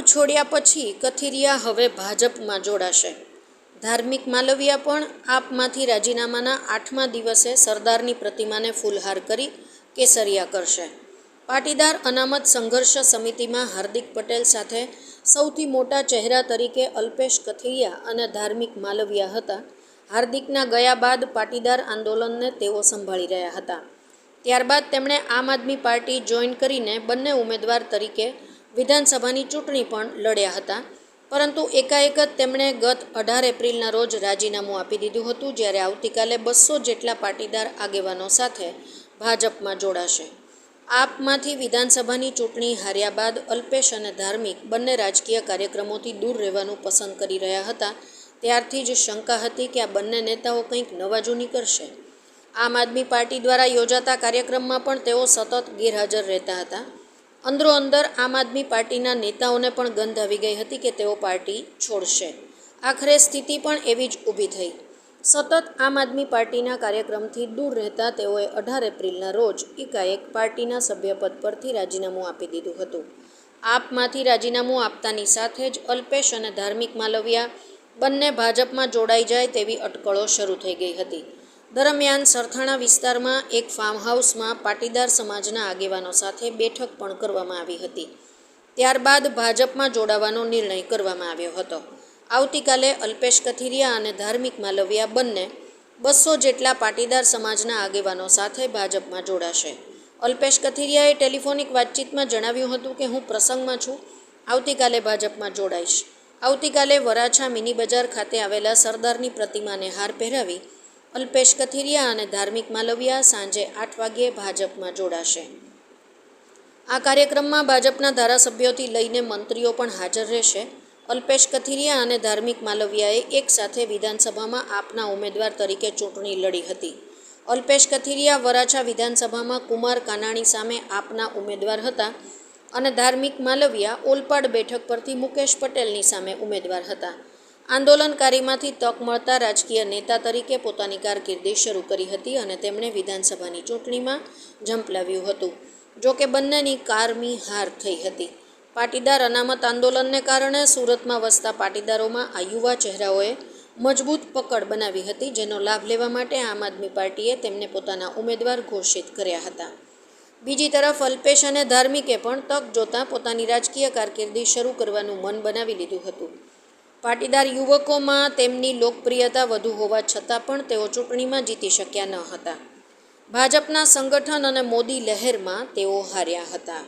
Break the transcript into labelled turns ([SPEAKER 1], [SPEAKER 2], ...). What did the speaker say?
[SPEAKER 1] છોડ્યા પછી કથિરિયા હવે ભાજપમાં જોડાશે. ધાર્મિક માલવિયા પણ આપમાંથી રાજીનામાના આઠમા દિવસે સરદારની પ્રતિમાને ફૂલહાર કરી કેસરિયા કરશે. પાટીદાર અનામત સંઘર્ષ સમિતિમાં હાર્દિક પટેલ સાથે સૌથી મોટા ચહેરા તરીકે અલ્પેશ કથિરિયા અને ધાર્મિક માલવિયા હતા. હાર્દિકના ગયા બાદ પાટીદાર આંદોલનને તેઓ સંભાળી રહ્યા હતા. ત્યારબાદ તેમણે આમ આદમી પાર્ટી જોઈન કરીને બંને ઉમેદવાર તરીકે વિધાનસભાની ચૂંટણી પણ લડ્યા હતા. પરંતુ એકાએક જ તેમણે ગત અઢાર એપ્રિલના રોજ રાજીનામું આપી દીધું હતું, જ્યારે આવતીકાલે બસો જેટલા પાટીદાર આગેવાનો સાથે ભાજપમાં જોડાશે. આપમાંથી વિધાનસભાની ચૂંટણી હાર્યા બાદ અલ્પેશ અને ધાર્મિક બંને રાજકીય કાર્યક્રમોથી દૂર રહેવાનું પસંદ કરી રહ્યા હતા. ત્યારથી જ શંકા હતી કે આ બંને નેતાઓ કંઈક નવા જૂની કરશે. આમ આદમી પાર્ટી દ્વારા યોજાતા કાર્યક્રમમાં પણ તેઓ સતત ગેરહાજર રહેતા હતા. અંદરો અંદર આમ આદમી પાર્ટીના નેતાઓને પણ ગંધ આવી ગઈ હતી કે તેઓ પાર્ટી છોડશે. આખરે સ્થિતિ પણ એવી જ ઊભી થઈ. સતત આમ આદમી પાર્ટીના કાર્યક્રમથી દૂર રહેતા તેઓએ અઢાર એપ્રિલના રોજ એકાએક પાર્ટીના સભ્યપદ પરથી રાજીનામું આપી દીધું હતું. આપમાંથી રાજીનામું આપતાની સાથે જ અલ્પેશ અને ધાર્મિક માલવિયા બંને ભાજપમાં જોડાઈ જાય તેવી અટકળો શરૂ થઈ ગઈ હતી. દરમિયાન સરથાણા વિસ્તારમાં એક ફાર્મહાઉસમાં પાટીદાર સમાજના આગેવાનો સાથે બેઠક પણ કરવામાં આવી હતી. ત્યારબાદ ભાજપમાં જોડાવાનો નિર્ણય કરવામાં આવ્યો હતો. આવતીકાલે અલ્પેશ કથિરિયા અને ધાર્મિક માલવિયા બંને બસો જેટલા પાટીદાર સમાજના આગેવાનો સાથે ભાજપમાં જોડાશે. અલ્પેશ કથિરિયાએ ટેલિફોનિક વાતચીતમાં જણાવ્યું હતું કે, હું પ્રસંગમાં છું. આવતીકાલે ભાજપમાં જોડાઈશ. આવતીકાલે વરાછા મિની બજાર ખાતે આવેલા સરદારની પ્રતિમાને હાર પહેરાવી અલ્પેશ કથિરિયા અને ધાર્મિક માલવિયા સાંજે આઠ વાગ્યે ભાજપમાં જોડાશે. આ કાર્યક્રમમાં ભાજપના ધારાસભ્યોથી લઈને મંત્રીઓ પણ હાજર રહેશે. અલ્પેશ કથિરિયા અને ધાર્મિક માલવિયાએ એકસાથે વિધાનસભામાં આપના ઉમેદવાર તરીકે ચૂંટણી લડી હતી. અલ્પેશ કથિરિયા વરાછા વિધાનસભામાં કુમાર કાનાણી સામે આપના ઉમેદવાર હતા અને ધાર્મિક માલવિયા ઓલપાડ બેઠક પરથી મુકેશ પટેલની સામે ઉમેદવાર હતા. આંદોલનકારીમાંથી તક મળતા રાજકીય નેતા તરીકે પોતાની કારકિર્દી શરૂ કરી હતી અને તેમણે વિધાનસભાની ચૂંટણીમાં ઝંપલાવ્યું હતું. જોકે બંનેની કારમી હાર થઈ હતી. પાટીદાર અનામત આંદોલનને કારણે સુરતમાં વસતા પાટીદારોમાં આ યુવા ચહેરાઓએ મજબૂત પકડ બનાવી હતી, જેનો લાભ લેવા માટે આમ આદમી પાર્ટીએ તેમને પોતાના ઉમેદવાર ઘોષિત કર્યા હતા. બીજી તરફ, અલ્પેશ અને ધાર્મિકે પણ તક જોતાં પોતાની રાજકીય કારકિર્દી શરૂ કરવાનું મન બનાવી લીધું હતું. પાટીદાર યુવકોમાં તેમની લોકપ્રિયતા વધુ હોવા છતાં પણ તેઓ ચૂંટણીમાં જીતી શક્યા ન હતા. ભાજપના સંગઠન અને મોદી લહેરમાં તેઓ હાર્યા હતા.